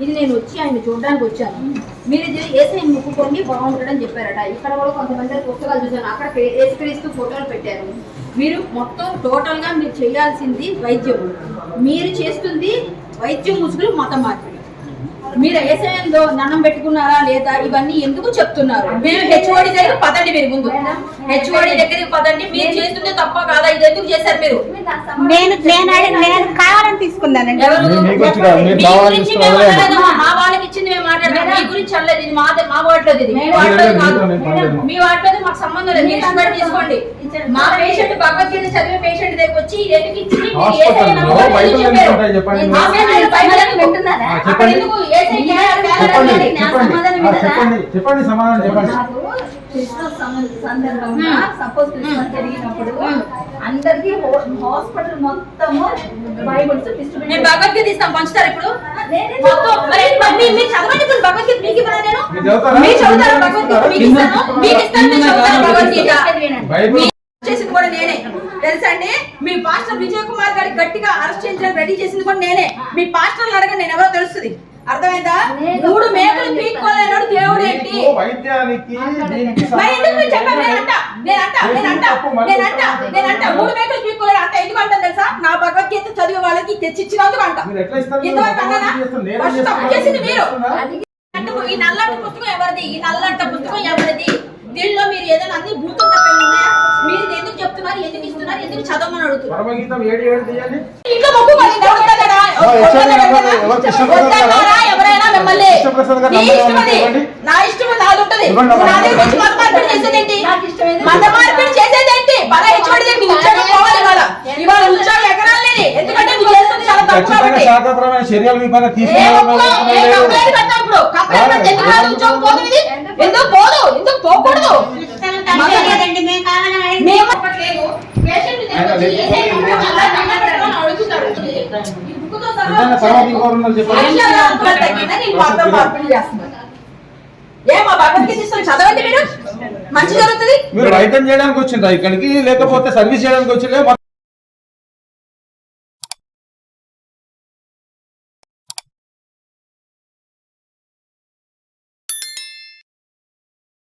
ఇది నేను వచ్చి ఆయన చూడడానికి వచ్చాను. మీరు ఇది ఏసై ముక్కుకోండి బాగుంటాడని చెప్పారట. ఇక్కడ కూడా కొంతమంది పుస్తకాలు చూశాను. అక్కడ పే- ఫోటోలు పెట్టారు. మీరు మొత్తం టోటల్గా మీరు చేయాల్సింది వైద్యం మీరు చేస్తుంది వైద్యం ముసుగులు మతం మార్పిడి మీరు ఏసయంలో దండం పెట్టుకున్నారా లేదా? ఇవన్నీ ఎందుకు చెప్తున్నారు? మీరు హెచ్ఓడి దగ్గర పదండి మీరు ముందు. హెచ్ఓడి దగ్గరికి పదండి. మీరు చేస్తుంటే తప్ప కాదా? ఇది ఎందుకు చేశారు మీరు? నేను నేను నేను కావాలని తీసుకున్నానండి. ఎవరు? మీ- వాళ్ళకి ఇచ్చింది మేము మాట్లాడదాం మీ గురించి అనలేదు. ఇది మా మా వాటిలోది ఇది. మీ వాటిలోది మీతో కాదు. మీ వాటిలోది మాకు సంబంధం లేదు. మీరు ఇష్టపడి తీసుకోండి. మా పేషెంట్ భగవద్గీత చదివే పేషెంట్ దగ్గర వచ్చి ఇది ఎందుకు ఇచ్చింది మీరు ఎందుకు చెప్పారు? చెప్పండి. మా పేషెంట్ బైబిల్ ఎందుకు? వింటున్నారా? ఆ, అక్కడ చెప్పండి ఎందుకు ఏసై కి తేడా చెప్పండి. చెప్పండి. సమాధానం? చెప్పండి. సందర్భంగా. సపోజ్ క్రిస్మస్ జరిగినప్పుడు. అందరికి హాస్పిటల్ మొత్తము బైబిల్స్ భగవద్గీత ఇస్తాం పంచుతారు ఇప్పుడు? భగవద్గీత. మీకు నేను? మీరు చదువుతారా? భగవద్గీత మీకు ఇస్తాను. మీకు ఇస్తాను. మీరు చదువుతారా భగవద్గీత. బైబిల్ మీ చేసింది కూడా నేనే. తెలుసా అండి? మీ పాస్టర్ విజయ్ కుమార్ గారి గట్టిగా అరెస్ట్ చేయించడానికి రెడీ చేసింది కూడా నేనే. మీ పాస్టర్లు అడగండి నేను ఎవరో తెలుస్తుంది. అర్థమైందా? మూడు మేకలు పీక్కోలేనాడు దేవుడు ఏంటి? అంట అంట అంట అంట అంట మూడు మేకలు పీక్కోలేడు అంట. ఎందుకు అంటాను తెలుసా? నా భగవద్గీత చదివే వాళ్ళకి తెచ్చిచ్చినందుకు అంట. మీరు ఎట్లా ఇస్తారు? ఇంతవరకు అన్నానా? చేసింది మీరు? అంటే ఈ నల్లటి పుస్తకం ఎవరిది? ఈ నల్లట పుస్తకం ఎవరిది? ఎందుకు ఇస్తున్నారు ఎందుకు చదవమని అడుగుతున్నారు పరమగీతం ఏడు ఏడు తీయండి ఇంట్లో మొక్కు మరి ఎవరు కొట్టలేదా? ఆ, కొట్టలేదా? ఎవరు- ఎవరు కృష్ణప్రసాద్ గారా? వద్దన్నారా ఎవరైనా మిమ్మల్ని కృష్ణప్రసాద్ గారు నీ ఇష్టం అది. నా ఇష్టం అది, నాది ఉంటది ఇవ్వండి నువ్వు నా అమ్మా. దగ్గర వచ్చి మత మార్పిడి చేసేదేంటి నాకు ఇష్టమైంది. మత మార్పిడి చేసేదేంటి మన హెచ్ఓడి దగ్గర ఉద్యోగం పోవాలి ఇవాళ ఇవాళ ఉద్యోగం ఎకరాలు లేని ఎందుకంటే నువ్వు చేస్తుంది చాలా తప్పు ఖచ్చితంగా కాబట్టి చర్యలు మీ పైన ఏ తీసుకున్నారని ఒప్పుకో, ఏ లేదు. కంప్లైంట్ పెడతావు ఇప్పుడు? కంప్లైంట్ పెడితే ఎందుకు రాదు ఉద్యోగం పోదు ఇది? ఎందుకు పోదు ఎందుకు పోకూడదు లేదండి మేము కావాలని అడిగి- మేము చెప్పట్లేదు. పేషెంట్ దగ్గరికి ఆయన వచ్చి లేదు. ఏసై నమ్మకం అలా దండం పెట్టమని అడుగుతాడు. ఈ బుక్కుతో సహా నిజంగా తర్వాత ఇంకోరు ఉన్నారు చెప్పండి. మనుషుల అనుకున్న తగ్గిందా నేను మతం మార్పిడి చేస్తున్నాను. ఏ మా భగవద్గీత ఇస్తాను చదవండి మీరు. మంచి జరుగుతుంది. మీరు వైద్యం చేయడానికి వచ్చిండ్రా ఇక్కడికి? లేకపోతే సర్వీస్ చేయడానికి వచ్చిండే